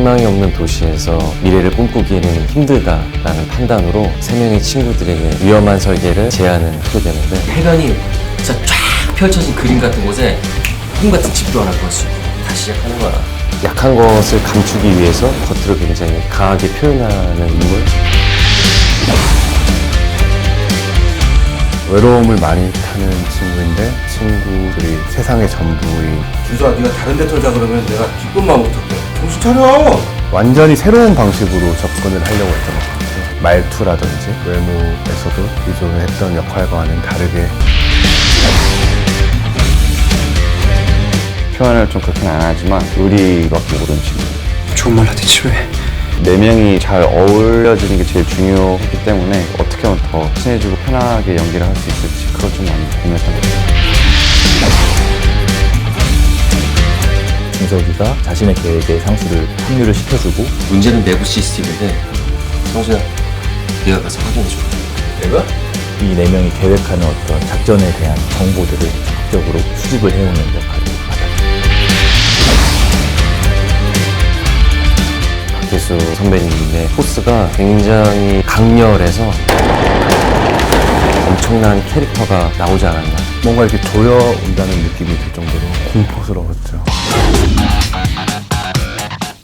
희망이 없는 도시에서 미래를 꿈꾸기에는 힘들다라는 판단으로 세 명의 친구들에게 위험한 설계를 제안을 하게 되는데 해변이 진짜 쫙 펼쳐진 그림 같은 곳에 꿈 같은 집도 하나 구했어요. 다시 시작하는 거야. 약한 것을 감추기 위해서 겉으로 굉장히 강하게 표현하는 인물 외로움을 많이 타는 친구인데 친구들이 세상의 전부인 준수아 네가 다른 데 털자 그러면 내가 기쁨만 못할게 정신 차려 완전히 새로운 방식으로 접근을 하려고 했던 것 같아요. 말투라든지 외모에서도 기존에 했던 역할과는 다르게 표현을 좀 그렇게는 안 하지만 의리밖에 모르는 친구. 좋은 말 하대 지루해. 네 명이 잘 어울려지는 게 제일 중요하기 때문에 어떻게 하면 더 친해지고 편하게 연기를 할 수 있을지 그걸 좀 많이 고민했던 것 같아요. 준석이가 자신의 계획에 상수를 합류를 시켜주고 문제는 내부 시스템인데 성수야 네가 가서 확인해줘. 내가? 이 네 명이 계획하는 어떤 작전에 대한 정보들을 적극적으로 수집을 해오는 역할을 맡았죠. 박혜수 선배님의 포스가 굉장히 강렬해서 엄청난 캐릭터가 나오지 않았나 뭔가 이렇게 조여온다는 느낌이 들 정도로 공포스러웠죠.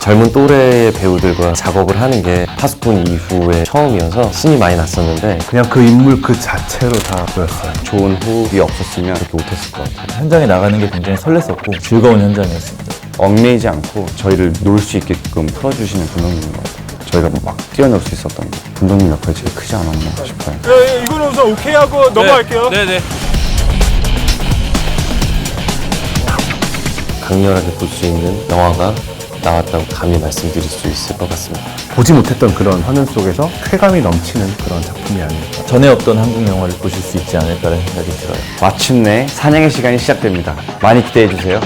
젊은 또래의 배우들과 작업을 하는 게 파수꾼 이후에 처음이어서 신이 많이 났었는데 그냥 그 인물 그 자체로 다 보였어요. 좋은 호흡이 없었으면 그렇게 못했을 것 같아요. 현장에 나가는 게 굉장히 설렜었고 즐거운 현장이었습니다. 얽매이지 않고 저희를 놀 수 있게끔 풀어주시는 감독님인 것 같아요. 저희가 막 뛰어놀 수 있었던 게 감독님 역할이 제일 크지 않았나 싶어요. 이거는 우선 오케이 하고 넘어갈게요. 네네. 강렬하게 볼 수 있는 영화가 나왔다고 감히 말씀드릴 수 있을 것 같습니다. 보지 못했던 그런 화면 속에서 쾌감이 넘치는 그런 작품이 아닐까. 전에 없던 한국 영화를 보실 수 있지 않을까라는 생각이 들어요. 마침내 사냥의 시간이 시작됩니다. 많이 기대해 주세요.